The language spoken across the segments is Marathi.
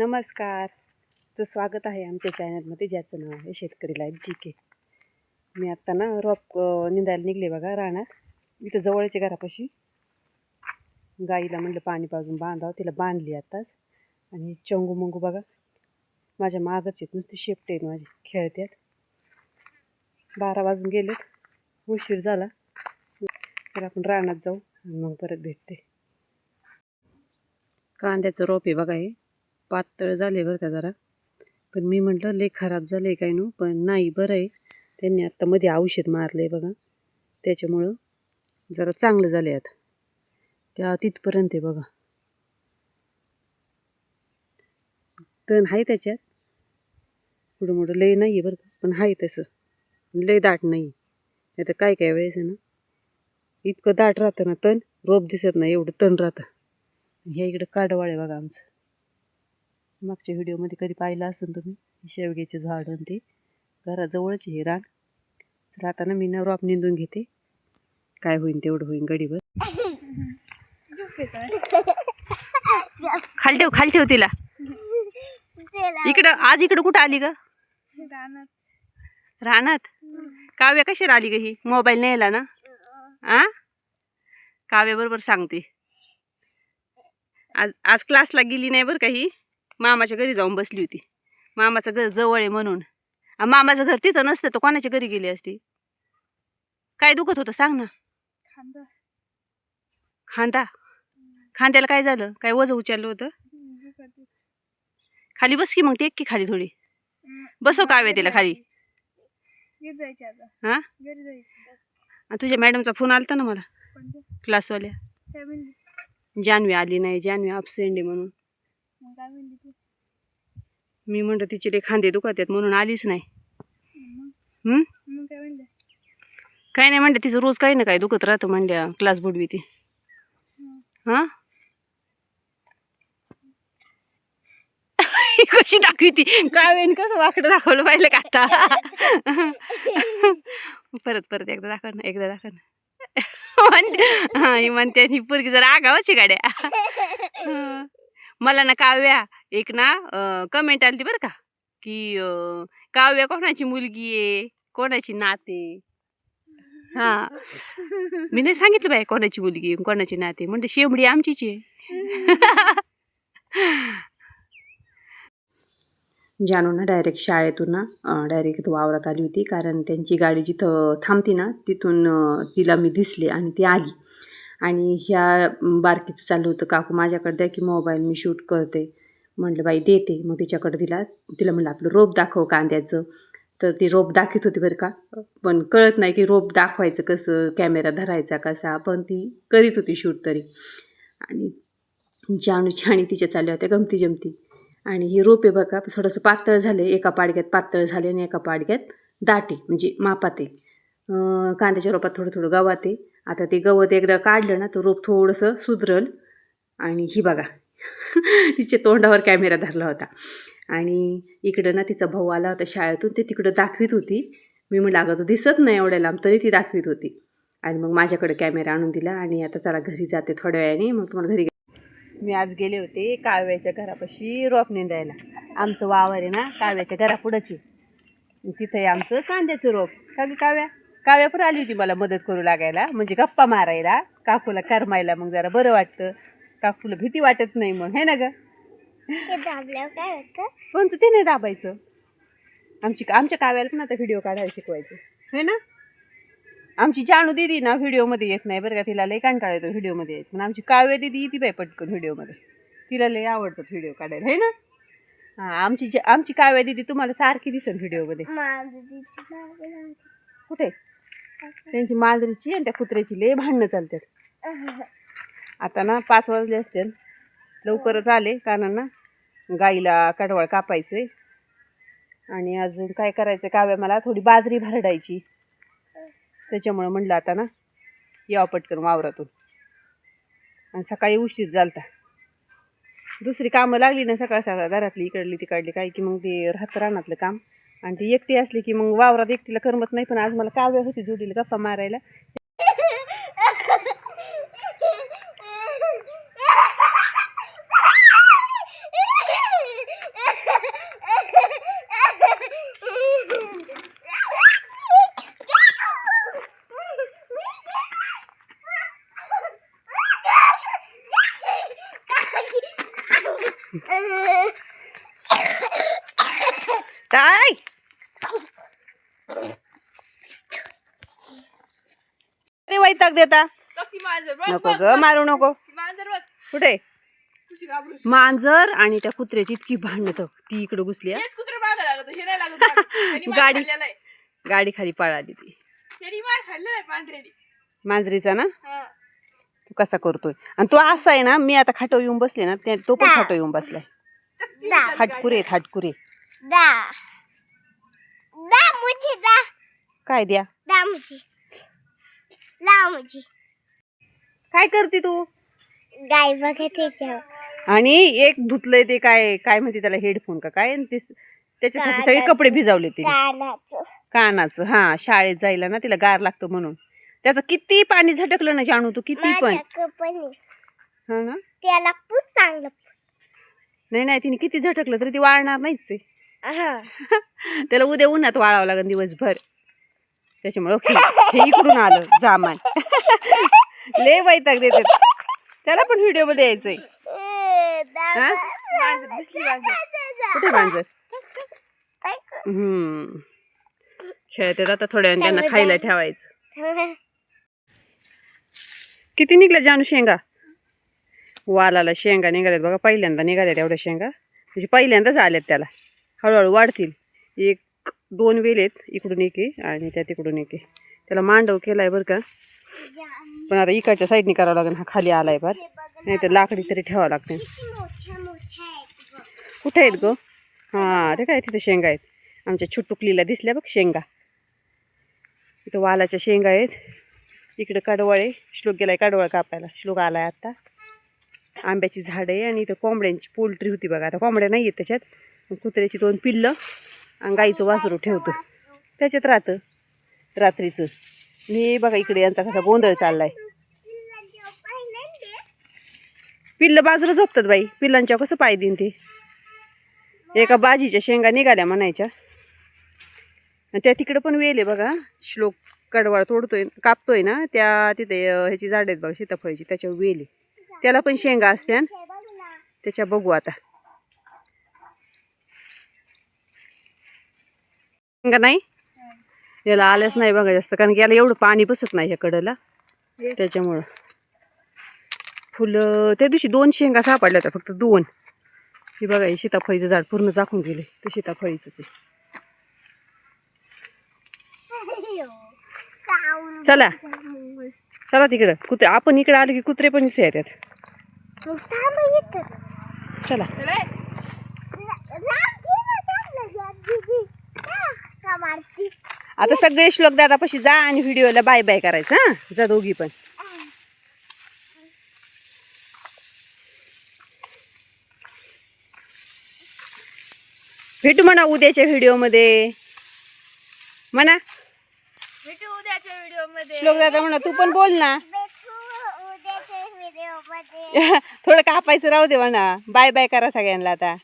नमस्कार. तुझं स्वागत आहे आमच्या चॅनलमध्ये ज्याचं नाव आहे शेतकरी लाईफ जी के. मी आत्ता ना रोप निंदायला निघले बघा रानात. इथं जवळचे घरापाशी. गाईला म्हटलं पाणी पाजून बांधावं तिला बांधली आत्ताच आणि चंगू मंगू बघा माझ्या मागच आहेत नुसती शेपटे आहेत माझी खेळत्यात. बारा वाजून गेलेत उशीर झाला. तर आपण रानात जाऊ आणि मग परत भेटते. कांद्याचं रोप आहे बघा हे. पातळ झाले बरं का जरा. पण मी म्हटलं लय खराब झालं आहे काय नो? पण नाही बरं आहे. त्यांनी आत्ता मध्ये औषध मारलं आहे बघा. त्याच्यामुळं जरा चांगलं झालं आता. त्या तिथपर्यंत आहे बघा. तण आहे त्याच्यात. थोडं मोठं लय नाही आहे बरं का. पण आहे तसं. लय दाट नाही. नाही तर काय काय वेळेस आहे ना इतकं दाट राहतं ना तण रोप दिसत नाही एवढं तण राहतं. ह्या इकडं काडवाळ आहे बघा आमचं. मागच्या व्हिडिओमध्ये कधी पाहिलं असेल तुम्ही शेवग्याचे झाड आणि ते. घराजवळच हे रान. तर आता ना मी नवरॉप रोप निंदून घेते. काय होईन तेवढं होईन गडीवर खाल ठेव खाल ठेव तिला. इकडं आज इकडं कुठं आली ग? रानात. काव्या कशाला आली ग ही? मोबाईल नेला ना? आ? काव्या बरोबर सांगते. आज आज क्लासला गेली नाही बरं का ही? मामाच्या घरी जाऊन बसली होती. मामाचं घर जवळ आहे म्हणून. मामाचं घर तिथं नसतं तर कोणाच्या घरी गेली असती? काय दुखत होतं सांग ना. खांदा. खांद्याला काय झालं? काय वजन उचललं होतं? खाली बस की मग टेक की खाली थोडी. बसव काव्या तिला खाली. हा? तुझ्या मॅडमचा फोन आलता ना मला. क्लासवाल्या. जानवी आली नाही जानवी अपसेंड आहे म्हणून. मी म्हणलं तिचे ते खांदे दुखत आहेत म्हणून आलीच नाही? काय नाही म्हणते तिचं रोज काही ना काय दुखत राहतं म्हणल्या क्लास बुडवी ती. हा? कशी दाखवी ती कावेन कसं वाकडं दाखवलं पाहिलं का आता? परत परत एकदा दाखव ना एकदा दाखव ना. म्हणते हा म्हणते पोरगी जरा आगावाची गाड्या. मला ना काव्या एक ना कमेंट आली बरं का की काव्या कोणाची मुलगी आहे? कोणाची नाते हा. मी नाही सांगितलं बाय कोणाची मुलगी कोणाची नाते म्हणजे शेंबडी आमचीच आहे. जानू ना डायरेक्ट शाळेतून ना डायरेक्ट वावरात आली होती. कारण त्यांची गाडी जिथं थांबती ना तिथून तिला मी दिसले आणि ती आली. आणि ह्या बारकीचं चालू होतं काकू माझ्याकडे द्या की मोबाईल मी शूट करते. म्हटलं बाई देते. मग तिच्याकडे दिला. तिला म्हणलं आपलं रोप दाखव कांद्याचं. तर ती रोप दाखवत होती बरं का. पण कळत नाही की रोप दाखवायचं कसं कॅमेरा धरायचा कसा पण ती करीत होती शूट तरी. आणि जानूची आणि तिच्या चालल्या होत्या गमती जमती. आणि ही रोपे बघा थोडंसं पातळ झाले एका पाडग्यात पातळ झाले आणि एका पाडग्यात दाटे म्हणजे मापाते. कांद्याच्या रोपात थोडं थोडं गवाते. आता ते गवत एकदा काढलं ना तर रोप थोडंसं सुधरल. आणि ही बघा तिच्या तोंडावर कॅमेरा धरला होता. आणि इकडं ना तिचा भाऊ आला होता शाळेतून ते तिकडं दाखवित होती. मी म्हणलं अगं तो दिसत नाही एवढ्या लांब तरी ती दाखवित होती. आणि मग माझ्याकडे कॅमेरा आणून दिला आणि आता चला घरी जाते थोड्या वेळाने. मग तुम्हाला घरी मी आज गेले होते काव्याच्या घरापाशी रोप नेंदायला. आमचं वावर आहे ना काव्याच्या घरापुढंच आहे. तिथं आहे आमचं कांद्याचं रोप. का काव्या? काव्या पण आली होती मला मदत करू लागायला. म्हणजे गप्पा मारायला काकूला करमायला मग जरा बरं वाटतं. काकूला भीती वाटत नाही मग है ना ग? ते दाबल्यावर काय होतं? कोणतं? ते नाही दाबायचं. आमची आमच्या काव्याला पण आता व्हिडिओ काढायला शिकवायचं. है ना? आमची जानू दिदी ना व्हिडिओमध्ये येत नाही बरं का तिला लय कंटाळा येतो व्हिडिओमध्ये यायचं. पण आमची काव्य दिदी येते बाई पटकन व्हिडिओमध्ये तिला लय आवडतात व्हिडिओ काढायला है ना? हां आमची जी आमची काव्य दिदी तुम्हाला सारखी दिसेल व्हिडिओमध्ये. कुठे? त्यांची मांजरीची आणि त्या कुत्र्याची लय भांडणं चालतात. आता ना पाच वाजले असते लवकरच आले कारण ना गाईला कडवळ कापायचं आहे आणि अजून काय करायचं? काव्या मला थोडी बाजरी भरडायची. त्याच्यामुळं म्हणलं आता ना यावं पटकन वावरातून. आणि सकाळी उशीर झालता. दुसरी कामं लागली ना सकाळ सकाळ घरातली इकडली तिकडली काय की मग ते राहत रानातलं काम. आणि ती एकटी असली की मग वावरात एकटीला करमत नाही पण आज मला काव्य होती जोडीला गप्पा मारायला. काय? अरे वैताग देता. कशी मांजर बघ, नको ग. मारू नको. कुठे? मांजर आणि त्या कुत्र्याची इतकी भांडत ती इकडे घुसली गाडी. गाडी खाली पळाली ती. मांजरीचा ना? हा. तू कसा करतोय? आणि तो असा आहे ना मी आता खाटो येऊन बसले ना तो पण खाटो येऊन बसलाय. हाटकुरे हाटकुरे दा दा मुझे दा काय द्या? काय करते तू? गाय बघत त्याच्यावर. आणि एक धुतलंय ते काय काय म्हणते त्याला हेडफोन का काय? आणि ते त्याच्यासाठी सगळे कपडे भिजावले तिने. कानाचं. कानाचं हा शाळेत जायला ना तिला गार लागतं म्हणून. त्याचं किती पाणी झटकलं ना जानू तू किती पण. माझ्या कपनी. हा ना? त्याला पूस चांगलं पूस. नाही नाही तिने किती झटकलं तरी ती वाळणार नाहीच आहे. हा. त्याला उद्या उन्हात वाळावं लागेल दिवसभर. त्याच्यामुळे ओके. हे इकडून आलं जामान. ले वैताग देते त्याला पण व्हिडिओमध्ये यायचंय. हा? कुठे मांजर? हम्म. खेळतात आता थोड्या त्यांना खायला ठेवायचं. किती निघल्या जानू शेंगा? वालाला शेंगा निघाल्यात बघा पहिल्यांदा निघाल्यात एवढ्या शेंगा. म्हणजे पहिल्यांदाच आल्यात त्याला. हळूहळू वाढतील. एक दोन वेल आहेत इकडून एक आणि त्या तिकडून एक त्याला मांडव केला आहे बरं का? पण आता इकडच्या साईडने करावं लागेल हा खाली आलाय फार. नाही तर लाकडी तरी ठेवावं लागते. कुठे आहेत गो? हां ते काय तिथे शेंगा आहेत. आमच्या छुटुकलीला दिसल्या बघ शेंगा. इथं वालाच्या शेंगा आहेत. इकडं कडवळे आहे. श्लोक गेलाय कडवळ कापायला. श्लोक आलाय आता. आंब्याची झाडं आहे आणि इथं कोंबड्यांची पोल्ट्री होती बघा. आता कोंबड्या नाही आहेत त्याच्यात. कुत्र्याची दोन पिल्लं. आणि गाईचं वासरू ठेवतो. त्याच्यात राहतं. रात्रीचं. मी बघा इकडे यांचा कसा गोंधळ चाललाय. पिल्लांच्या पिल्लं बाजूला झोपतात बाई. पिल्लांच्या कसं पाय देईन ते एका बाजीच्या शेंगा निघाल्या म्हणायच्या. आणि त्या तिकडं पण वेल आहे बघा. श्लोक कडवाळ तोडतोय कापतोय ना. त्या तिथे ह्याची झाड आहेत बघा सीताफळीची. त्याच्यावर वेल आहे. त्याला पण शेंगा असत्या त्याच्या बघू आता. शेंगा नाही? याला आल्याच नाही बघा जास्त कारण की याला एवढं पाणी बसत नाही ह्या कडला. त्याच्यामुळं. फुलं त्या दिवशी दोन शेंगा सापडल्या होत्या फक्त दोन. हे बघा हे सीताफळीचं झाड पूर्ण झाकून गेले. ते सीताफळीचंच आहे. चला. चला तिकडं. कुत्रे आपण इकडे आले की कुत्रे पण इथे येतात. चला. चला आता सगळे श्लोक दादापाशी जा आणि व्हिडिओला बाय बाय करायचं हां? जा दोघी पण. भेटू म्हणा उद्याच्या व्हिडिओमध्ये. म्हणा. भेटू उद्याच्या व्हिडिओमध्ये श्लोक दादा म्हणा तू पण बोल ना. थोडं कापायचं राहू दे म्हणा. बाय बाय करा सगळ्यांना आता.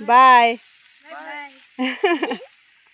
Bye bye.